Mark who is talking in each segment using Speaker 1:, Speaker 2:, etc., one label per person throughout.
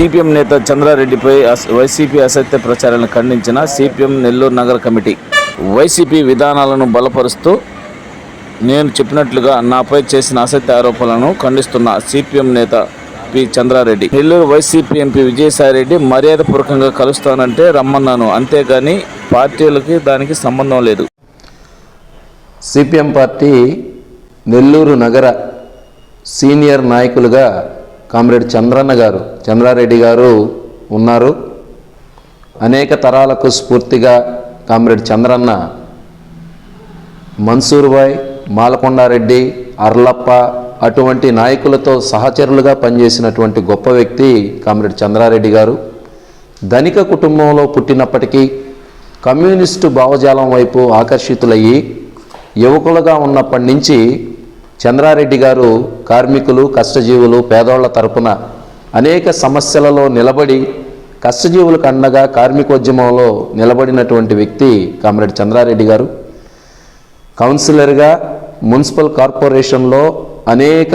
Speaker 1: CPM నేత చంద్రారెడ్డిపై అస- YCP అసత్య ప్రచారాలను ఖండించిన సిపిఎం నెల్లూరు నగర కమిటీ. వైసీపీ విధానాలను బలపరుస్తూ నేను చెప్పినట్లుగా నాపై చేసిన అసత్య ఆరోపణలను ఖండిస్తున్న సిపిఎం నేత P Chandra Reddy. Nellore YCP MP Vijayasai Reddy మర్యాదపూర్వకంగా కలుస్తానంటే రమ్మన్నాను. అంతేగాని పార్టీలకి దానికి సంబంధం లేదు.
Speaker 2: సిపిఎం పార్టీ నెల్లూరు నగర సీనియర్ నాయకులుగా కామ్రేడ్ చంద్రన్న గారు చంద్రారెడ్డి గారు ఉన్నారు. అనేక తరాలకు స్ఫూర్తిగా కామ్రేడ్ చంద్రన్న మన్సూర్బాయ్ మాలకొండారెడ్డి అర్లప్ప అటువంటి నాయకులతో సహచరులుగా పనిచేసినటువంటి గొప్ప వ్యక్తి కామ్రేడ్ చంద్రారెడ్డి గారు. ధనిక కుటుంబంలో పుట్టినప్పటికీ కమ్యూనిస్టు భావజాలం వైపు ఆకర్షితులయ్యి యువకులుగా ఉన్నప్పటి నుంచి చంద్రారెడ్డి గారు కార్మికులు కష్టజీవులు పేదోళ్ళ తరపున అనేక సమస్యలలో నిలబడి కష్టజీవులకు అండగా కార్మికోద్యమంలో నిలబడినటువంటి వ్యక్తి కామ్రేడ్ చంద్రారెడ్డి గారు. కౌన్సిలర్గా మున్సిపల్ కార్పొరేషన్లో అనేక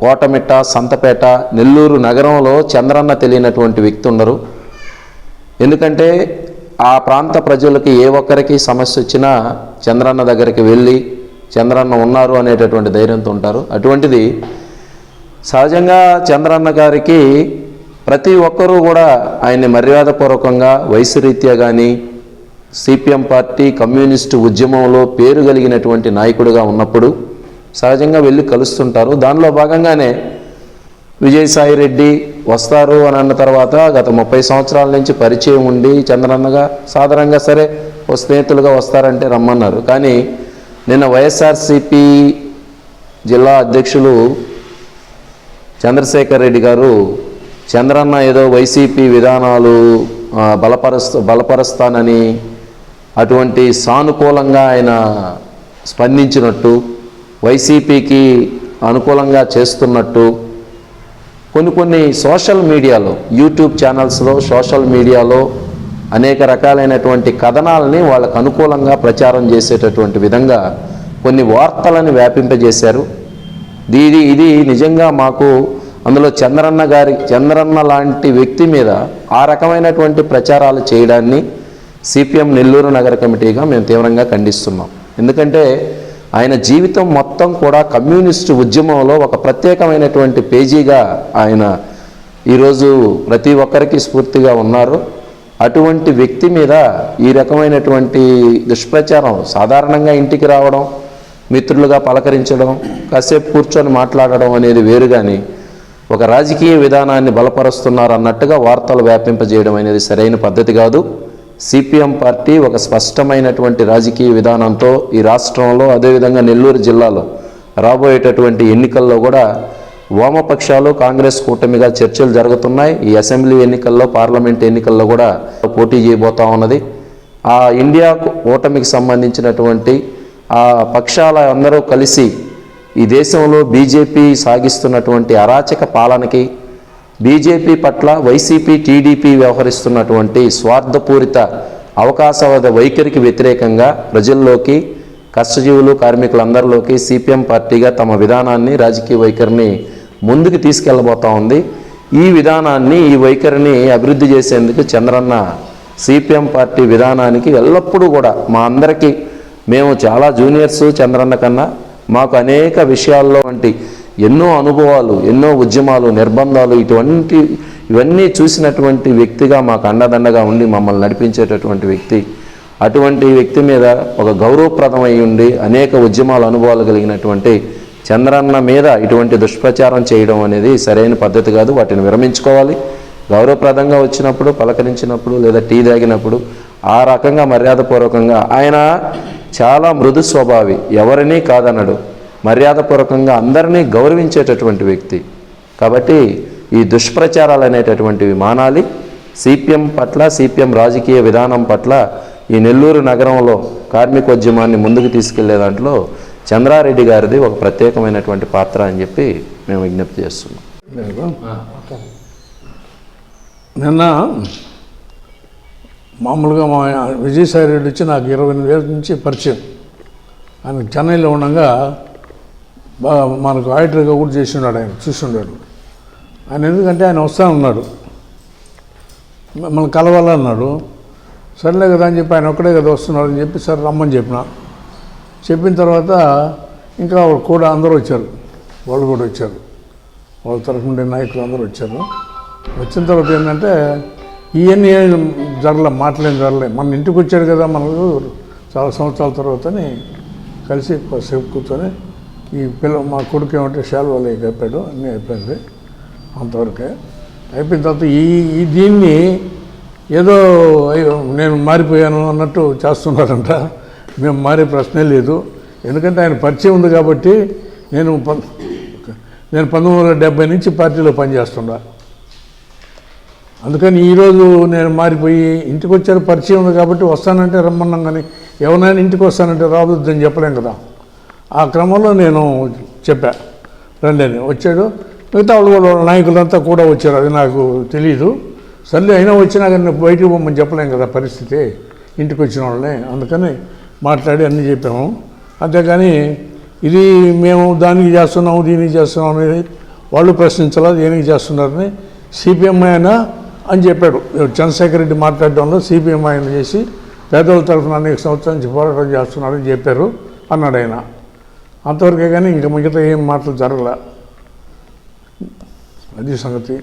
Speaker 2: కోటమిట్ట సంతపేట నెల్లూరు నగరంలో చంద్రన్న తెలియనటువంటి వ్యక్తి ఉండరు ఎందుకంటే ఆ ప్రాంత ప్రజలకి ఏ ఒక్కరికి సమస్య వచ్చినా చంద్రన్న దగ్గరికి వెళ్ళి చంద్రన్న ఉన్నారు అనేటటువంటి ధైర్యంతో ఉంటారు. అటువంటిది సహజంగా చంద్రన్న గారికి ప్రతి ఒక్కరూ కూడా ఆయన్ని మర్యాదపూర్వకంగా వయసు రీత్యా కానీ సిపిఎం పార్టీ కమ్యూనిస్టు ఉద్యమంలో పేరు కలిగినటువంటి నాయకుడిగా ఉన్నప్పుడు సహజంగా వెళ్ళి కలుస్తుంటారు. దానిలో భాగంగానే విజయసాయి రెడ్డి వస్తారు అని అన్న తర్వాత గత ముప్పై సంవత్సరాల నుంచి పరిచయం ఉండి చంద్రన్నగా సాధారణంగా సరే ఓ స్నేహితులుగా వస్తారంటే రమ్మన్నారు. కానీ నిన్న వైఎస్ఆర్సిపి జిల్లా అధ్యక్షులు చంద్రశేఖర్ రెడ్డి గారు చంద్రన్న ఏదో వైసీపీ విధానాలు ఆ, బలపరుస్తూ బలపరుస్తానని అటువంటి సానుకూలంగా ఆయన స్పందించినట్టు వైసీపీకి అనుకూలంగా చేస్తున్నట్టు కొన్ని కొన్ని సోషల్ మీడియాలో యూట్యూబ్ ఛానల్స్లో సోషల్ మీడియాలో అనేక రకాలైనటువంటి కథనాలని వాళ్ళకు అనుకూలంగా ప్రచారం చేసేటటువంటి విధంగా కొన్ని వార్తలను వ్యాపింపజేశారు. ఇది ఇది నిజంగా మాకు అందులో చంద్రన్న గారి చంద్రన్న లాంటి వ్యక్తి మీద ఆ రకమైనటువంటి ప్రచారాలు చేయడాన్ని సిపిఎం నెల్లూరు నగర కమిటీగా మేము తీవ్రంగా ఖండిస్తున్నాం. ఎందుకంటే ఆయన జీవితం మొత్తం కూడా కమ్యూనిస్టు ఉద్యమంలో ఒక ప్రత్యేకమైనటువంటి పేజీగా ఆయన ఈరోజు ప్రతి ఒక్కరికి స్ఫూర్తిగా ఉన్నారు. అటువంటి వ్యక్తి మీద ఈ రకమైనటువంటి దుష్ప్రచారం సాధారణంగా ఇంటికి రావడం మిత్రులుగా పలకరించడం కాసేపు కూర్చొని మాట్లాడడం అనేది వేరు కానీ ఒక రాజకీయ విధానాన్ని బలపరుస్తున్నారు అన్నట్టుగా వార్తలు వ్యాపింపజేయడం అనేది సరైన పద్ధతి కాదు. సిపిఎం పార్టీ ఒక స్పష్టమైనటువంటి రాజకీయ విధానంతో ఈ రాష్ట్రంలో అదేవిధంగా నెల్లూరు జిల్లాలో రాబోయేటటువంటి ఎన్నికల్లో కూడా వామపక్షాలు కాంగ్రెస్ కూటమిగా చర్చలు జరుగుతున్నాయి. ఈ అసెంబ్లీ ఎన్నికల్లో పార్లమెంట్ ఎన్నికల్లో కూడా పోటీ చేయబోతా ఉన్నది. ఆ ఇండియా కూటమికి సంబంధించినటువంటి ఆ పక్షాల అందరూ కలిసి ఈ దేశంలో బీజేపీ సాగిస్తున్నటువంటి అరాచక పాలనకి బీజేపీ పట్ల వైసీపీ టీడీపీ వ్యవహరిస్తున్నటువంటి స్వార్థపూరిత అవకాశవాద వైఖరికి వ్యతిరేకంగా ప్రజల్లోకి కష్టజీవులు కార్మికులందరిలోకి సిపిఎం పార్టీగా తమ విధానాన్ని రాజకీయ వైఖరిని ముందుకు తీసుకెళ్ళబోతా ఉంది. ఈ విధానాన్ని ఈ వైఖరిని అభివృద్ధి చేసేందుకు చంద్రన్న సిపిఎం పార్టీ విధానానికి ఎల్లప్పుడూ కూడా మా అందరికీ మేము చాలా జూనియర్స్ చంద్రన్న కన్నా మాకు అనేక విషయాల్లో వంటి ఎన్నో అనుభవాలు ఎన్నో ఉద్యమాలు నిర్బంధాలు ఇటువంటి ఇవన్నీ చూసినటువంటి వ్యక్తిగా మాకు అండదండగా ఉండి మమ్మల్ని నడిపించేటటువంటి వ్యక్తి. అటువంటి వ్యక్తి మీద ఒక గౌరవప్రదమై ఉండి అనేక ఉద్యమాల అనుభవాలు కలిగినటువంటి చంద్రన్న మీద ఇటువంటి దుష్ప్రచారం చేయడం అనేది సరైన పద్ధతి కాదు. వాటిని విరమించుకోవాలి. గౌరవప్రదంగా వచ్చినప్పుడు పలకరించినప్పుడు లేదా టీ తాగినప్పుడు ఆ రకంగా మర్యాదపూర్వకంగా ఆయన చాలా మృదు స్వభావి. ఎవరినీ కాదనడు. మర్యాదపూర్వకంగా అందరినీ గౌరవించేటటువంటి వ్యక్తి. కాబట్టి ఈ దుష్ప్రచారాలు అనేటటువంటివి మానాలి. సిపిఎం పట్ల సిపిఎం రాజకీయ విధానం పట్ల ఈ నెల్లూరు నగరంలో కార్మికోద్యమాన్ని ముందుకు తీసుకెళ్ళే దాంట్లో చంద్రారెడ్డి గారిది ఒక ప్రత్యేకమైనటువంటి పాత్ర అని చెప్పి మేము విజ్ఞప్తి చేస్తున్నాం.
Speaker 3: నిన్న మామూలుగా మా విజయసాయి రెడ్డి వచ్చి నాకు ఇరవై ఎనిమిది వేల నుంచి పరిచయం. ఆయన చెన్నైలో ఉండగా బాగా మనకు ఆడిటర్గా కూడా చేసి ఉన్నాడు ఆయన చూసి ఉన్నాడు ఆయన ఎందుకంటే ఆయన వస్తా ఉన్నాడు. మిమ్మల్ని కలవాలన్నాడు. సర్లే కదా అని చెప్పి ఆయన ఒక్కడే కదా వస్తున్నాడు అని చెప్పి సరే రమ్మని చెప్పిన. చెప్పిన తర్వాత ఇంకా వాళ్ళు కూడా అందరూ వచ్చారు. వాళ్ళు కూడా వచ్చారు. వాళ్ళ తరఫు ఉండే నాయకులు అందరూ వచ్చారు. వచ్చిన తర్వాత ఏంటంటే ఇవన్నీ ఏం జరగలే మాటలేం జరగలే. మన ఇంటికి వచ్చాడు కదా మనకు చాలా సంవత్సరాల తర్వాతని కలిసి సేపు కూర్చొని ఈ పిల్ల మా కొడుకు ఏమంటే శాలువాలు చెప్పాడు అన్నీ అయిపోయింది అంతవరకే. అయిపోయిన తర్వాత ఈ ఈ దీన్ని ఏదో అయ్యో నేను మారిపోయాను అన్నట్టు చేస్తున్నారంట. మేము మారే ప్రశ్నే లేదు. ఎందుకంటే ఆయన పరిచయం ఉంది కాబట్టి నేను నేను పంతొమ్మిది వందల డెబ్బై నుంచి పార్టీలో పనిచేస్తున్నా అందుకని ఈరోజు నేను మారిపోయి ఇంటికి వచ్చారు పరిచయం ఉంది కాబట్టి వస్తానంటే రమ్మన్నాం కానీ ఎవరైనా ఇంటికి వస్తానంటే రావద్దని చెప్పలేం కదా. ఆ క్రమంలో నేను చెప్పా రండి అని. వచ్చాడు. మిగతా వాళ్ళు కూడా వాళ్ళ నాయకులంతా కూడా వచ్చారు అది నాకు తెలియదు సర్లే అయినా వచ్చినా కానీ బయటికి పోమని చెప్పలేం కదా పరిస్థితి. ఇంటికి వచ్చిన వాళ్ళని. అందుకని మాట్లాడి అన్నీ చెప్పాము. అంతేకాని ఇది మేము దానికి చేస్తున్నాము దీనికి చేస్తున్నాం అనేది వాళ్ళు ప్రశ్నించాలా దేనికి చేస్తున్నారని సిపిఎం ఆయన అని చెప్పాడు. చంద్రశేఖర్ రెడ్డి మాట్లాడడంలో సిపిఎం ఆయన చేసి పేదల తరఫున అనేక సంవత్సరాల నుంచి పోరాటం చేస్తున్నారని చెప్పారు అన్నాడు ఆయన. అంతవరకే కానీ ఇంకా మిగతా ఏం మాటలు జరగలే. అది సంగతి.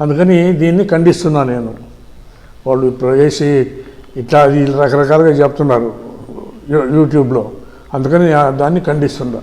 Speaker 3: అందుకని దీన్ని ఖండిస్తున్నా నేను. వాళ్ళు ఇప్పుడు వేసి ఇట్లా రకరకాలుగా చెప్తున్నారు. యూట్యూబ్లో. అందుకని దాన్ని ఖండిస్తున్నా